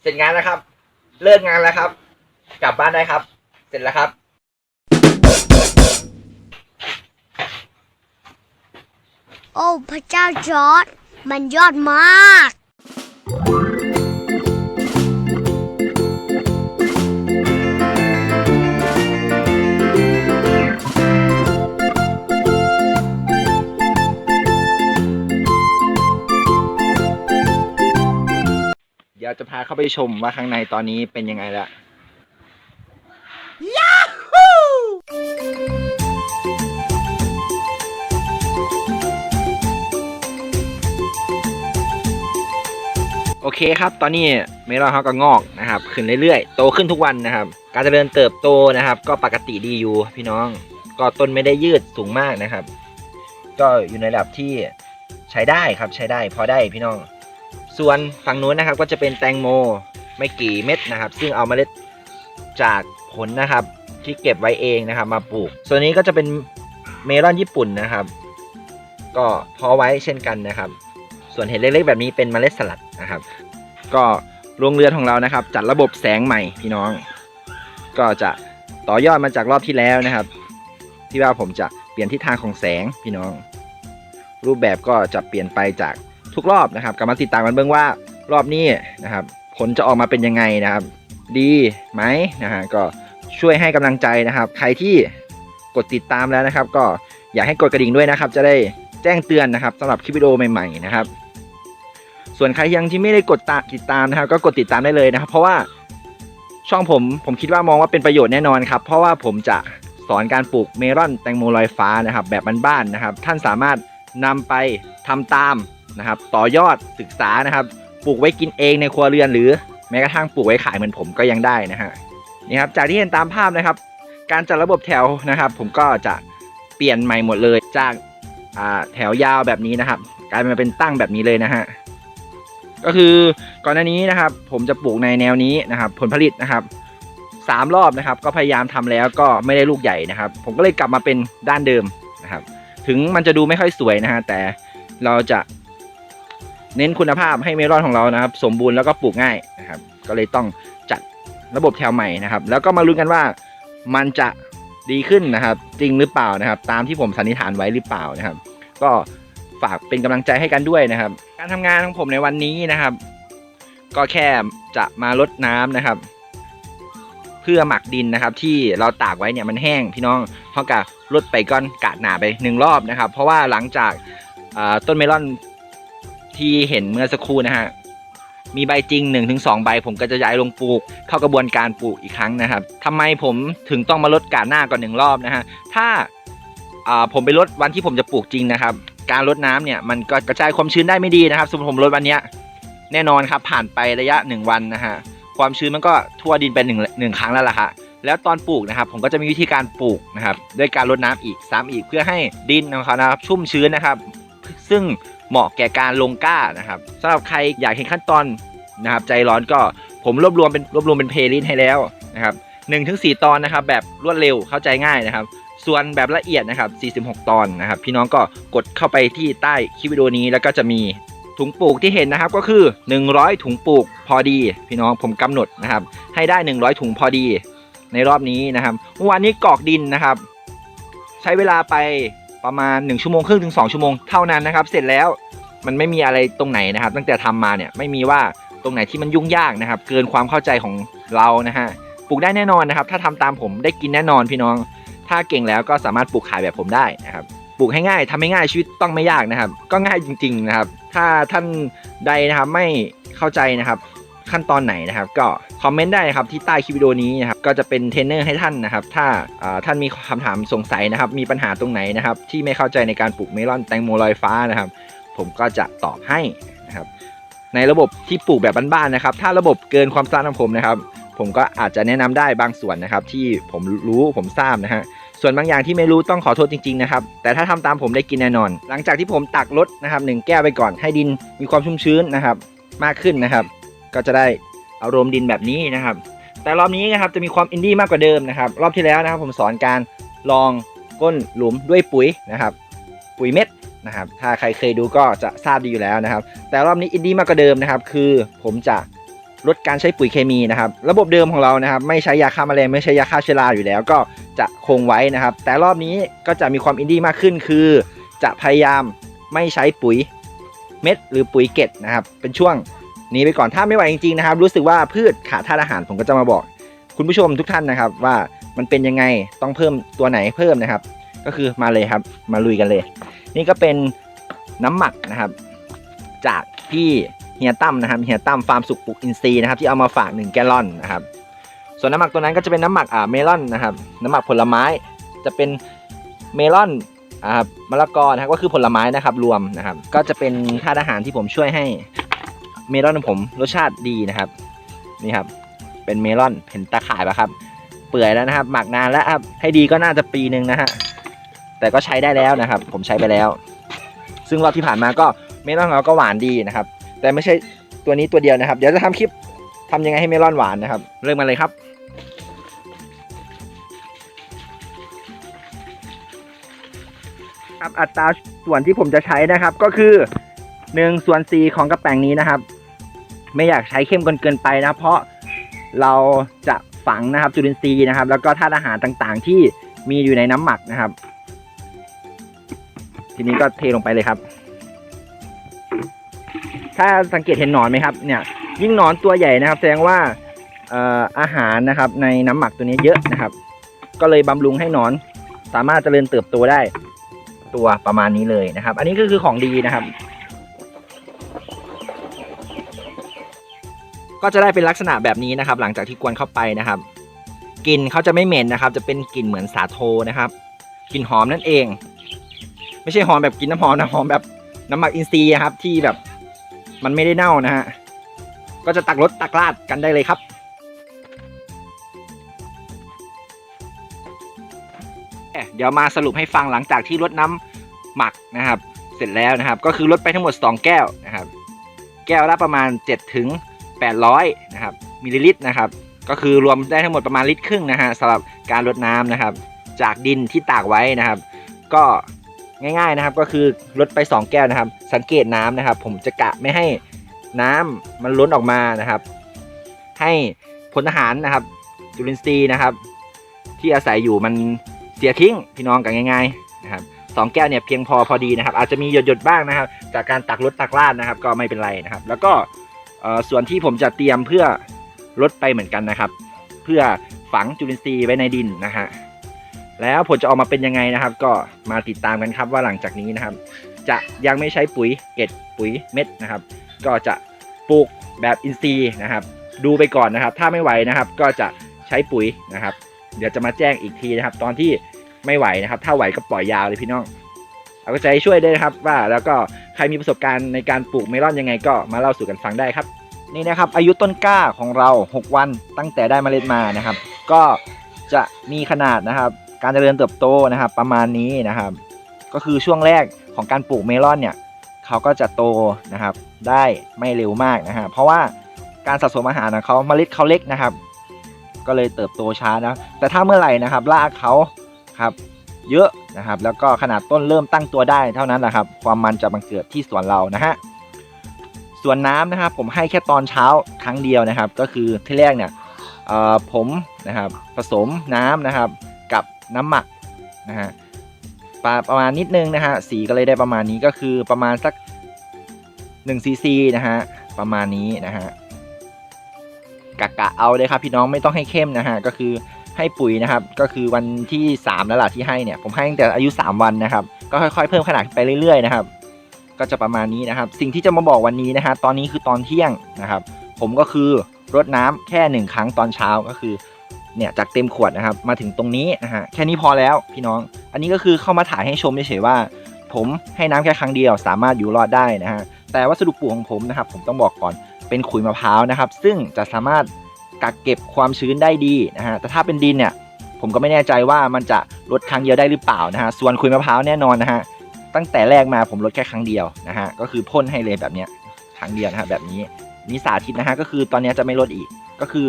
เสร็จงานแล้วครับ เลิกงานแล้วครับ กลับบ้านได้ครับ เสร็จแล้วครับ โอ้ พระเจ้าจอร์ดมันยอดมาก ยวจะพาเข้าไปชมว่าข้างในตอนนี้เป็นยังไงละโอเคครับตอนนี้เมลอนเขาก็งอกนะครับ ขึ้นเรื่อยๆ โตขึ้นทุกวันนะครับ การเจริญเติบโตนะครับ ก็ปกติดีอยู่พี่น้อง ก็ต้นไม่ได้ยืดสูงมากนะครับ ก็อยู่ในระดับที่ใช้ได้ครับใช้ได้พอได้พี่น้อง ส่วนฝั่งนู้นนะครับก็จะเป็นแตงโมไม่กี่เม็ดนะครับ ซึ่งเอาเมล็ดจากผลนะครับที่เก็บไว้เองนะครับ มาปลูก ส่วนนี้ก็จะเป็นเมลอนญี่ปุ่นนะครับ ก็เพาะไว้เช่นกันนะครับ ส่วนเห็ดเล็กๆ แบบนี้เป็นเมล็ดสลัดนะครับ ก็โรงเรือนของเรานะครับ จัดระบบแสงใหม่พี่น้อง ก็จะต่อยอดมาจากรอบที่แล้วนะครับ ที่ว่าผมจะเปลี่ยนทิศทางของแสงพี่น้อง รูปแบบก็จะเปลี่ยนไปจาก ทุกรอบนะครับกลับมาติดตามกันเบื้องว่ารอบนี้นะครับ ผลจะออกมาเป็นยังไงนะครับ ดีไหมนะฮะก็ช่วยให้กำลังใจนะครับ ใครที่กดติดตามแล้วนะครับ ก็อยากให้กดกระดิ่งด้วยนะครับ จะได้แจ้งเตือนนะครับสำหรับคลิปวิดีโอใหม่ๆนะครับ ส่วนใครยังที่ไม่ได้กดตาติดตามนะครับ ก็กดติดตามได้เลยนะครับ เพราะว่าช่องผมผมคิดว่ามองว่าเป็นประโยชน์แน่นอนครับ เพราะว่าผมจะสอนการปลูกเมลอนแตงโมลอยฟ้านะครับ แบบบ้านๆนะครับ ท่านสามารถนำไปทำตาม นะครับ ต่อยอดศึกษานะครับ ปลูกไว้กินเองในครัวเรือนหรือแม้กระทั่งปลูกไว้ขายเหมือนผมก็ยังได้นะฮะนี่ครับจากที่เห็นตามภาพนะครับ การจัดระบบแถวนะครับ ผมก็จะเปลี่ยนใหม่หมดเลยจากาแถวยาวแบบนี้นะครับ กลายมาเป็นตั้งแบบนี้เลยนะฮะก็คือก่อนหน้านี้นะครับ ผมจะปลูกในแนวนี้นะครับ ผลผลิตนะครับสามรอบนะครับ ก็พยายามทำแล้วก็ไม่ได้ลูกใหญ่นะครับ ผมก็เลยกลับมาเป็นด้านเดิมนะครับ ถึงมันจะดูไม่ค่อยสวยนะฮะแต่เราจะ เน้นคุณภาพให้เมลอนของเรานะครับ สมบูรณ์แล้วก็ปลูกง่ายนะครับ ก็เลยต้องจัดระบบแถวใหม่นะครับ แล้วก็มาลุ้นกันว่ามันจะดีขึ้นนะครับ จริงหรือเปล่านะครับ ตามที่ผมสันนิษฐานไว้หรือเปล่านะครับ ก็ฝากเป็นกำลังใจให้กันด้วยนะครับ การทำงานของผมในวันนี้นะครับ ก็แค่จะมาลดน้ำนะครับ เพื่อหมักดินนะครับ ที่เราตากไว้เนี่ยมันแห้งพี่น้องเท่ากับลดไปก้อนกาดหนาไปหนึ่งรอบนะครับ เพราะว่าหลังจากต้นเมลอน ที่เห็นเมื่อสักครู่นะฮะ มีใบจริง1นถึงสใบ ผมก็จะย้ายลงปลูก เข้ากระบวนการปลูกอีกครั้งนะครับทำไมผมถึงต้องมาลดกาดหน้าก่อนหนึ่งรอบนะฮะ ถ้าผมไปลดวันที่ผมจะปลูกจริงนะครับ การลดน้ำเนี่ยมันก็กระจายความชื้นได้ไม่ดีนะครับ สมมติผมลดวันนี้แน่นอนครับผ่านไประยะ 1 วันนะฮะความชื้นมันก็ทั่วดินไปหนึ่งหนึ่งครั้งแล้วล่ะครับแล้วตอนปลูกนะครับ ผมก็จะมีวิธีการปลูกนะครับ ด้วยการลดน้ำอีกซ้ำอีกเพื่อให้ดินของเขานะครับชุ่มชื้นนะครับ ซึ่ง เหมาะแก่การลงกล้านะครับสำหรับใครอยากเห็นขั้นตอนนะครับ ใจร้อนก็ผมรวบรวมเป็นรวบรวมเป็นเพลย์ลิสต์ให้แล้วนะครับหนึ่งถึงสี่ตอนนะครับ แบบรวดเร็วเข้าใจง่ายนะครับ ส่วนแบบละเอียดนะครับ 46 ตอนนะครับ พี่น้องก็กดเข้าไปที่ใต้คลิปวิดีโอนี้แล้วก็จะมีถุงปลูกที่เห็นนะครับก็คือ 100 ถุงปลูกพอดี พี่น้องผมกำหนดนะครับ ให้ได้ 100 ถุงพอดี ในรอบนี้นะครับเมื่อวานนี้กอกดินนะครับ ใช้เวลาไป ประมาณ 1 ชั่วโมงครึ่งถึง 2 ชั่วโมงเท่านั้นนะครับ เสร็จแล้วมันไม่มีอะไรตรงไหนนะครับ ตั้งแต่ทำมาเนี่ยไม่มีว่าตรงไหนที่มันยุ่งยากนะครับ เกินความเข้าใจของเรานะฮะปลูกได้แน่นอนนะครับ ถ้าทำตามผมได้กินแน่นอนพี่น้อง ถ้าเก่งแล้วก็สามารถปลูกขายแบบผมได้นะครับปลูกให้ง่ายทำให้ง่ายชีวิตต้องไม่ยากนะครับ ก็ง่ายจริง ๆนะครับ ถ้าท่านใดนะครับไม่เข้าใจนะครับ ขั้นตอนไหนนะครับ ก็คอมเมนต์ได้นะครับที่ใต้คลิปวิดีโอนี้นะครับก็จะเป็นเทรนเนอร์ให้ท่านนะครับ ถ้าท่านมีคำถามสงสัยนะครับ มีปัญหาตรงไหนนะครับ ที่ไม่เข้าใจในการปลูกเมลอนแตงโมลอยฟ้านะครับ ผมก็จะตอบให้นะครับ ในระบบที่ปลูกแบบบ้านๆนะครับ ถ้าระบบเกินความสามารถของผมนะครับ ผมก็อาจจะแนะนำได้บางส่วนนะครับ ที่ผมรู้ผมทราบนะฮะส่วนบางอย่างที่ไม่รู้ต้องขอโทษจริงๆนะครับ แต่ถ้าทำตามผมได้กินแน่นอน หลังจากที่ผมตักรดนะครับหนึ่งแก้วไปก่อนให้ดินมีความชุ่มชื้นนะครับ มากขึ้นนะครับ ก็จะได้อารมณ์ดินแบบนี้นะครับ แต่รอบนี้นะครับจะมีความอินดี้มากกว่าเดิมนะครับ รอบที่แล้วนะครับ ผมสอนการลองก้นหลุมด้วยปุ๋ยนะครับ ปุ๋ยเม็ดนะครับ ถ้าใครเคยดูก็จะทราบดีอยู่แล้วนะครับ แต่รอบนี้อินดี้มากกว่าเดิมนะครับ คือผมจะลดการใช้ปุ๋ยเคมีนะครับ ระบบเดิมของเรานะครับ ไม่ใช้ยาฆ่าแมลงไม่ใช้ยาฆ่าเชื้อราอยู่แล้ว ก็จะคงไว้นะครับ แต่รอบนี้ก็จะมีความอินดี้มากขึ้น คือ จะพยายามไม่ใช้ปุ๋ยเม็ดหรือปุ๋ยเกล็ดนะครับ เป็นช่วง นี้ไปก่อนถ้าไม่ไหวจริงๆนะครับ รู้สึกว่าพืชขาดธาตุอาหารผมก็จะมาบอก คุณผู้ชมทุกท่านนะครับ ว่ามันเป็นยังไงต้องเพิ่มตัวไหนเพิ่มนะครับ ก็คือมาเลยครับ มาลุยกันเลย นี่ก็เป็นน้ำหมักนะครับ จากพี่เฮียตั้มนะครับเฮียตั้มฟาร์มสุกปลูกอินทรีย์นะครับที่เอามาฝาก1แกลลอนนะครับ ส่วนน้ำหมักตัวนั้นก็จะเป็นน้ำหมักอ่าเมลอนนะครับ น้ำหมักผลไม้จะเป็นเมลอนอ่ามะละกอนะครับก็คือผลไม้นะครับรวมนะครับ ก็จะเป็นธาตุอาหารที่ผมช่วยให้ เมลอนของผมรสชาติดีนะครับ นี่ครับ เป็นเมลอนเห็นตาข่ายปะครับ เปื่อยแล้วนะครับ หมักนานแล้วครับให้ดีก็น่าจะปีหนึ่งนะฮะแต่ก็ใช้ได้แล้วนะครับ ผมใช้ไปแล้ว ซึ่งรอบที่ผ่านมาก็เมลอนของเราก็หวานดีนะครับ แต่ไม่ใช่ตัวนี้ตัวเดียวนะครับ เดี๋ยวจะทำคลิปทำยังไงให้เมลอนหวานนะครับ เริ่มมาเลยครับครับอัตราส่วนที่ผมจะใช้นะครับก็คือ1ส่วน4ของกระแป้งนี้นะครับ ไม่อยากใช้เข้มเกินไปนะเพราะเราจะฝังนะครับจุลินทรีย์นะครับ แล้วก็ธาตุอาหารต่างๆ ที่มีอยู่ในน้ำหมักนะครับ ทีนี้ก็เทลงไปเลยครับ ถ้าสังเกตเห็นหนอนไหมครับ เนี่ย ยิ่งหนอนตัวใหญ่นะครับ แสดงว่าเอ่ออาหารนะครับ ในน้ำหมักตัวนี้เยอะนะครับ ก็เลยบำรุงให้หนอนสามารถเจริญเติบโตได้ตัวประมาณนี้เลยนะครับ อันนี้ก็คือของดีนะครับ ก็จะได้เป็นลักษณะแบบนี้นะครับ หลังจากที่กวนเข้าไปนะครับกลิ่นเขาจะไม่เหม็นนะครับ จะเป็นกลิ่นเหมือนสาโทนะครับกลิ่นหอมนั่นเอง ไม่ใช่หอมแบบกลินน้ำหอมนะหอมแบบน้ำหมักอินทรีย์อะครับ ที่แบบมันไม่ได้เน่านะฮะก็จะตักรสตักราดกันได้เลยครับ เดี๋ยวมาสรุปให้ฟังหลังจากที่ลดน้ำหมักนะครับ เสร็จแล้วนะครับ ก็คือลดไปทั้งหมด 2 แก้วนะครับ แก้วละประมาณ7ถึง 800นะครับมิลลิลิตรนะครับก็คือรวมได้ทั้งหมดประมาณลิตรครึ่งนะฮะสำหรับการลดน้ำนะครับ จากดินที่ตากไว้นะครับ ก็ง่ายๆนะครับก็คือลดไป 2 แก้วนะครับ สังเกตน้ำนะครับ ผมจะกะไม่ให้น้ำมันล้นออกมานะครับ ให้พลทหารนะครับจุลินทรีย์นะครับ ที่อาศัยอยู่มันเสียทิ้งพี่น้องกันง่าย ๆนะครับสองแก้วเนี่ยเพียงพอพอดีนะครับ อาจจะมีหยดๆบ้างนะครับ จากการตักรดตักราดนะครับ ก็ไม่เป็นไรนะครับ แล้วก็ ส่วนที่ผมจะเตรียมเพื่อลดไปเหมือนกันนะครับ เพื่อฝังจุลินทรีย์ไว้ในดินนะฮะแล้วผลจะออกมาเป็นยังไงนะครับ ก็มาติดตามกันครับว่าหลังจากนี้นะครับ จะยังไม่ใช้ปุ๋ยเกล็ดปุ๋ยเม็ดนะครับ ก็จะปลูกแบบอินทรีย์นะครับ ดูไปก่อนนะครับ ถ้าไม่ไหวนะครับ ก็จะใช้ปุ๋ยนะครับ เดี๋ยวจะมาแจ้งอีกทีนะครับ ตอนที่ไม่ไหวนะครับ ถ้าไหวก็ปล่อยยาวเลยพี่น้อง เอาใจช่วยด้วยนะครับว่าแล้วก็ใครมีประสบการณ์ในการปลูกเมลอนยังไงก็มาเล่าสู่กันฟังได้ครับ นี่นะครับ อายุต้นกล้าของเรา 6 วันตั้งแต่ได้เมล็ดมานะครับ ก็จะมีขนาดนะครับ การเจริญเติบโตนะครับ ประมาณนี้นะครับ ก็คือช่วงแรกของการปลูกเมลอนเนี่ยเขาก็จะโตนะครับ ได้ไม่เร็วมากนะฮะเพราะว่าการสะสมอาหารของเขาเมล็ดเขาเล็กนะครับ ก็เลยเติบโตช้านะแต่ถ้าเมื่อไหร่นะครับรากเขาครับ เยอะนะครับ แล้วก็ขนาดต้นเริ่มตั้งตัวได้เท่านั้นแหละครับ ความมันจะบังเกิดที่สวนเรานะฮะส่วนน้ำนะครับ ผมให้แค่ตอนเช้าครั้งเดียวนะครับ ก็คือที่แรกเนี่ยผมนะครับผสมน้ำนะครับ กับน้ำหมักนะฮะประประมาณนิดนึงนะฮะสีก็เลยได้ประมาณนี้ก็คือประมาณสัก1ซีซีนะฮะประมาณนี้นะฮะกะกะเอาเลยครับพี่น้องไม่ต้องให้เข้มนะฮะก็คือ ให้ปุ๋ยนะครับ ก็คือวันที่ 3 แล้วล่ะที่ให้เนี่ย ผมให้ตั้งแต่อายุ 3 วันนะครับ ก็ค่อยๆ เพิ่มขนาดไปเรื่อยๆนะครับ ก็จะประมาณนี้นะครับ สิ่งที่จะมาบอกวันนี้นะฮะตอนนี้คือตอนเที่ยงนะครับ ผมก็คือรดน้ำแค่หนึ่งครั้งตอนเช้าก็คือเนี่ยจากเต็มขวดนะครับ มาถึงตรงนี้นะฮะแค่นี้พอแล้วพี่น้อง อันนี้ก็คือเข้ามาถ่ายให้ชมเฉยๆว่า ผมให้น้ำแค่ครั้งเดียว สามารถอยู่รอดได้นะฮะแต่วัสดุปลูกของผมนะครับ ผมต้องบอกก่อนเป็นขุยมะพร้าวนะครับ ซึ่งจะสามารถ กักเก็บความชื้นได้ดีนะฮะแต่ถ้าเป็นดินเนี่ยผมก็ไม่แน่ใจว่ามันจะลดครั้งเดียวได้หรือเปล่านะฮะส่วนขุยมะพร้าวแน่นอนนะฮะตั้งแต่แรกมาผมลดแค่ครั้งเดียวนะฮะก็คือพ่นให้เลยแบบเนี้ยครั้งเดียวนะฮะแบบนี้นี่สาธิตนะฮะก็คือตอนนี้จะไม่ลดอีกก็คือ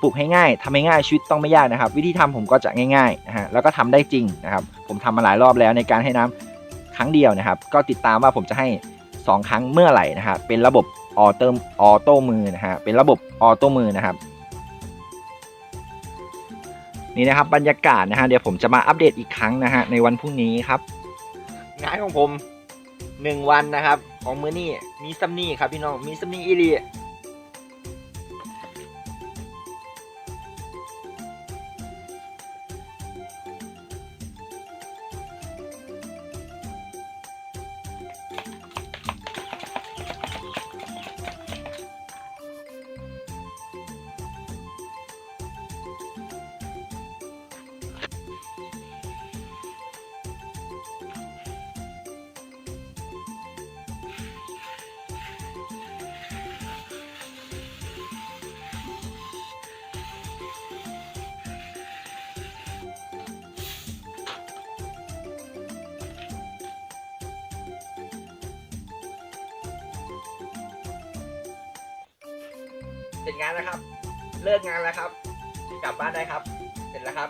ปลูกให้ง่ายทำให้ง่ายชีวิตต้องไม่ยากนะครับ วิธีทำผมก็จะง่ายๆนะฮะแล้วก็ทำได้จริงนะครับผมทำมาหลายรอบแล้วในการให้น้ำครั้งเดียวนะครับ ก็ติดตามว่าผมจะให้ 2 ครั้งเมื่อไหร่นะฮะเป็นระบบออโต้ออโต้มือนะฮะเป็นระบบออโต้มือนะครับ นี่นะครับบรรยากาศนะฮะเดี๋ยวผมจะมาอัปเดตอีกครั้งนะฮะในวันพรุ่งนี้ครับ งานของผมหนึ่งวันนะครับ ของมือนี่มีซัมนี่ครับพี่น้องมีซัมนี่อีรี เสร็จงานแล้วครับ เลิกงานแล้วครับ กลับบ้านได้ครับ เสร็จแล้วครับ